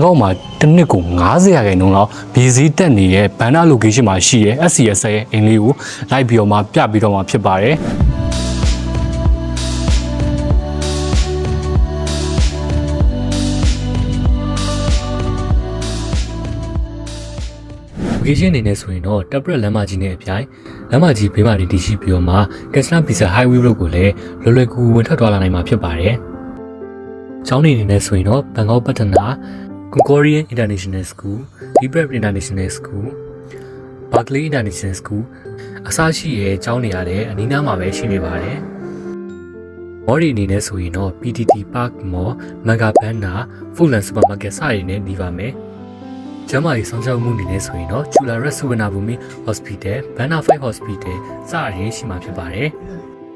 န်ကောက်မှာတစ်နှစ်ကို90ရာခိုင်နှုန်းလောက်ဘီဇီတက်နေတဲ့ဘန်နာ location မှာရှိရဲ့ SCS ရဲ့အိမ်လေးကိုလိုက်ပြီးတော့မှပြပြီးတော့မှဖြစ်ပါတယ် location အနေနဲ့ဆိုရင်တော့တပ်ပရက်လမ်းမကြီးနဲ့အပြိုင်လမ်းမကြီးဘေးမှာတည်ရှိပြီးတော့မှ Castle Pizza Highway Road ကိုလည်းလွယ်လွယ်ကူကူဝင်ထွက်သွားလာနိုင်မှာဖြစ်ပါတယ်။ကျောင်းနေအနေနဲ့ဆိုရင်တော့ဘန်ကောက်ပတ္တနာ Gregorian International School, Libre International School, Berkeley International School အစရှိရဲ့ကျောင်းနေရာတဲ့အနီးနားမှာပဲရှိနေပါတယ်။မော်ရီအနေနဲ့ဆိုရင်တော့ PTT Park Mall, Mega Banner, Fulan Supermarket စရည်နဲ့နေပါမယ်။ကျမ်းမာရေးဆောင်ရှောက်မှုအနေနဲ့ဆိုရင်တော့ Chula Red Suvana Bhumi Hospital, Banner 5 Hospital စရည်ရှိမှာဖြစ်ပါတယ်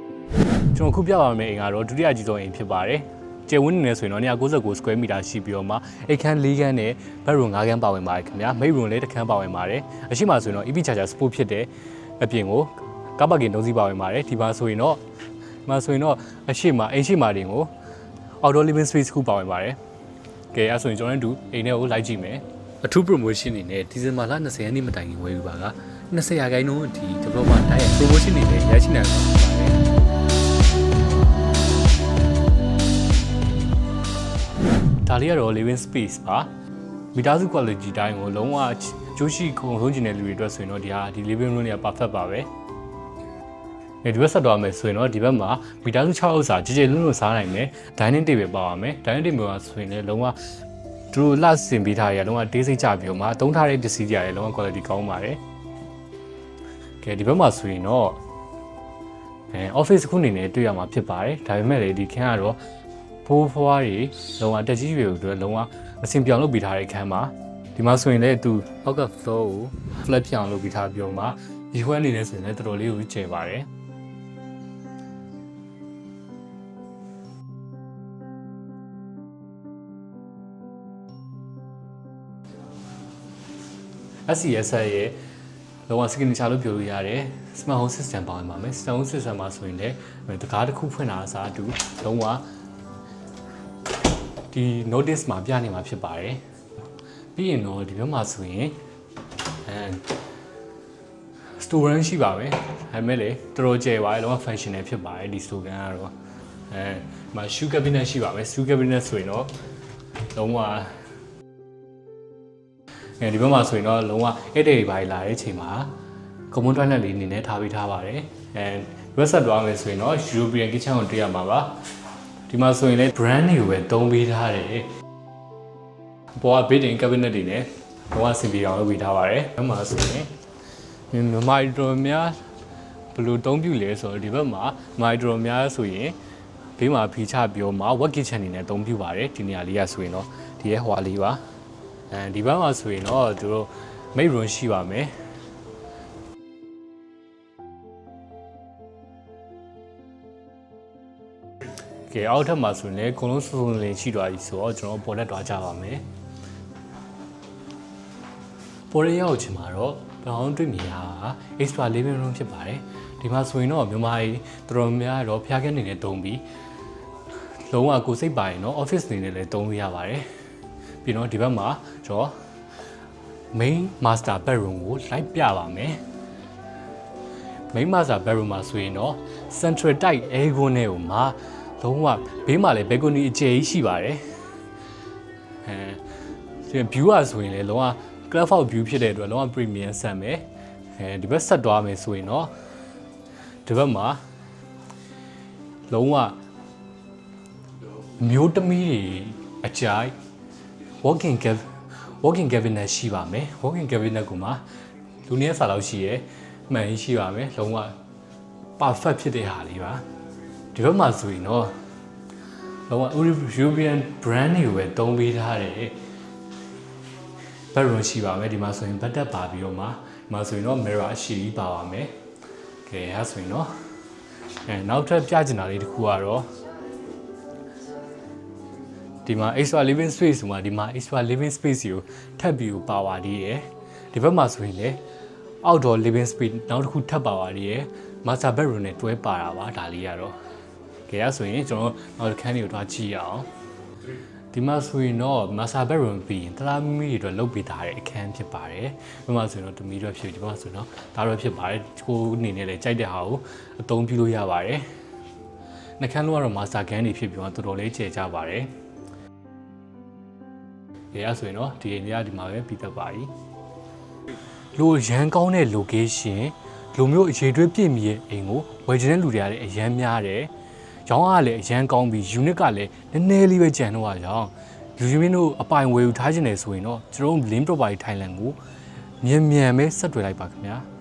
။ကျွန်တော်ခုပြပါမယ်အိမ်ကတော့ဒုတိယကြီးဆုံးအိမ်ဖြစ်ပါတယ်။ ကျယ်ဝန်းနေနေဆိုရင်တော့199 square meter ရှိပြီးတော့မှအိတ်ခန်း၄ခန်းနဲ့ bedroom ၅ခန်းပါဝင်ပါတယ်ခင်ဗျာ။ main room လည်းတစ်ခန်းပါဝင်ပါတယ်။အရှိမဆိုရင်တော့ EV charger sport ဖြစ်တဲ့အပြင်ကိုကားပါကင်၃စီးပါဝင်ပါတယ်။ဒီပါဆိုရင်တော့ဒီမှာဆိုရင်တော့အရှိမအိမ်ရှိမတွေကို outdoor living space ခုပါဝင်ပါတယ်။ကဲအဲဆိုရင်ကျွန်တော်တို့အိမ်ထဲကိုလိုက်ကြည့်မယ်။အထူး promotion အနေနဲ့ဒီဇင်ဘာလ20ရက်နေ့မတိုင်ခင်ဝယ်ယူပါက20ရာခိုင်နှုန်းဒီ developer တိုင်းရဲ့ promotion တွေလည်းရရှိနိုင်မှာဖြစ်ပါတယ်။ ဒါလေးကတော့ living space ပါမိသားစု quality တိုင်းကိုလုံးဝကျိုးရှိခုံဆုံးကျင်တဲ့လူတွေအတွက်ဆိုရင်တော့ဒီဟာဒီ living room တွေက perfect ပါပဲ။ဒီဘက်ဆက်သွားမယ်ဆိုရင်တော့ဒီဘက်မှာမိသားစု6ဥစ္စာကြည်ကြည်လွန်းလွန်းစားနိုင်မယ် dining table ပါပါမယ် dining table မှာဆိုရင်လည်းလုံးဝသူတို့လှဆင်ပေးထားရလုံးဝတေးစိတ်ကြပြီးတော့မှသုံးထားတဲ့ပစ္စည်းတွေလည်းလုံးဝ quality ကောင်းပါတယ်။ကဲဒီဘက်မှာဆိုရင်တော့အဲ office ခုအနေနဲ့တွေ့ရမှာဖြစ်ပါတယ်ဒါပေမဲ့လေဒီခန်းကတော့ ဖိုးဖွားတွေလုံးဝတက်ကြီးတွေအတွက်လုံးဝအဆင်ပြောင်လုပ်ပေးထားတဲ့ခန်းပါဒီမှာဆိုရင်လည်းသူအောက်က floor ကို flat ပြောင်လုပ်ပေးထားပြီးတော့မှဒီခွဲအနေနဲ့ဆိုရင်လည်းတော်တော်လေးကိုကျယ်ပါတယ် SCS ရဲ့လောက signature လို့ပြောလို့ရတယ် smart home system ပါဝင်ပါမယ် smart home system မှာဆိုရင်လည်းတကားတစ်ခုဖွင့်တာအစားအတူလုံးဝ ဒီ notice မှာပြနေမှာဖြစ်ပါတယ်ပြီးရင်တော့ဒီဘက်မှာဆိုရင်အဲ student ရှိပါမယ်ဒါပေမဲ့လေတော်တော်ကျယ်ပါတယ်လုံးဝ functional ဖြစ်ပါတယ်ဒီ student ကတော့အဲဒီမှာ shoe cabinet ရှိပါမယ် shoe cabinet ဆိုရင်တော့လုံးဝအဲဒီဘက်မှာဆိုရင်တော့လုံးဝအဲ့တဲ့တွေပါလာတဲ့အချိန်မှာ common toilet လေးအနေနဲ့ထားပေးထားပါတယ်အဲ website သွားမယ်ဆိုရင်တော့ European kitchen ကိုတွေ့ရမှာပါ ဒီမှာဆိုရင်လည်း brand တွေကိုပဲသုံးပေးထားတယ်ဘောက built-in cabinet တွေနဲ့ဘောကစင်ပြေအောင်လုပ်ပေးထားပါတယ်ဘက်မှာဆိုရင်မိုက်ဒရိုများဘယ်လိုတုံးပြလဲဆိုတော့ဒီဘက်မှာမိုက်ဒရိုများဆိုရင်ဘေးမှာဖီချပြီးတော့မှ work kitchen အနေနဲ့အသုံးပြုပါတယ်ဒီနေရာလေးကဆိုရင်တော့ဒီရဲ့ဟွာလေးပါအဲဒီဘက်မှာဆိုရင်တော့သူတို့ mate room ရှိပါမယ် ကဲအောက်ထပ်မှာဆိုရင်လည်းအကုန်လုံးစုံစုံလင်ရှိသွားပြီဆိုတော့ကျွန်တော်ပေါ်လက်သွားကြပါမယ်ပေါ်ရရောက်ချင်မှာတော့ဘယ်အောင်တွေ့မြင်ရတာ extra living room ဖြစ်ပါတယ်ဒီမှာဆိုရင်တော့မြန်မာကြီးတော်တော်များတော့ဖျားခဲနေနဲ့တုံးပြီးလုံးဝကိုစိတ်ပါရင်တော့ office နေနဲ့လည်းတုံးလို့ရပါတယ်ပြီးတော့ဒီဘက်မှာကျွန်တော် main master bedroom ကိုလိုက်ပြပါမယ် main master bedroom မှာဆိုရင်တော့ central type air con နဲ့ကိုမှာ လုံးဝဘေးမှာလည်း balcony အကျယ်ကြီးရှိပါတယ်အဲဒီ view อ่ะဆိုရင်လည်းလုံးဝ cloud out view ဖြစ်တဲ့အတွက်လုံးဝ premium ဆန်မယ်အဲဒီဘက်ဆက်သွားမယ်ဆိုရင်တော့ဒီဘက်မှာလုံးဝမျိုးတမီးတွေအကြိုက် walking cab walking cabinet ရှိပါမယ် walking cabinet ကိုမှလူနည်းစာလောက်ရှိရဲမှန်ရှိပါမယ်လုံးဝ perfect ဖြစ်တဲ့ဟာလေးပါ ဒီဘက်မှာဆိုရင်တော့လုံးဝ European brand တွေကိုပဲတုံးပေးထားတယ်ဘက်ရွန်ရှိပါမယ်ဒီမှာဆိုရင်ဘတ်တက်ပါပြီးတော့မှဒီမှာဆိုရင်တော့ mirror အရှိကြီးပါပါမယ်ကဲအဲဆိုရင်တော့အဲနောက်ထပ်ပြချင်တာလေးတစ်ခုကတော့ဒီမှာ extra living space ဆိုမှဒီမှာ extra living space ကိုထပ်ပြီးပါပါသေးတယ်ဒီဘက်မှာဆိုရင်လည်း outdoor living space နောက်တစ်ခုထပ်ပါပါသေးတယ် master bedroom နဲ့တွဲပါတာပါဒါလေးကတော့ ကဲအဲဆိုရင်ကျွန်တော်နောက်တစ်ခန်းလေးကိုတွားကြည့်ရအောင်ဒီမှာဆိုရင်တော့ master bedroom ပြီးရင်တလားမီမီတွေတော့လုတ်ပေးထားတဲ့အခန်းဖြစ်ပါတယ်။ဒီမှာဆိုရင်တော့တမီတော့ဖြစ်ဒီမှာဆိုရင်တော့ဒါတော့ဖြစ်ပါတယ်။ကိုအနေနဲ့လည်းကြိုက်တဲ့ဟာကိုအသုံးပြုလို့ရပါတယ်။နှခမ်းလုံးကတော့ master gun တွေဖြစ်ပြီးတော့တော်တော်လေးကျယ်ကြပါတယ်။ဒီအဲ့ဆိုရင်တော့ဒီအိမ်ကြီးကဒီမှာပဲပြီးသက်ပါပြီ။လိုရန်ကောင်းတဲ့ location လူမျိုးအခြေတွဲပြည့်မီရဲ့အိမ်ကိုဝယ်ချင်တဲ့လူတွေကလည်းအရန်များတယ်။ ရောင်းကလည်းအရန်ကောင်းပြီး unit ကလည်းနည်းနည်းလေးပဲကျန်တော့အောင်လူကြီးမင်းတို့အပိုင်ဝယ်ယူထားခြင်းတယ်ဆိုရင်တော့ကျွန်တော်တို့ link property Thailand ကိုမြန်မြန်ပဲဆက်တွေ့လိုက်ပါခင်ဗျာ။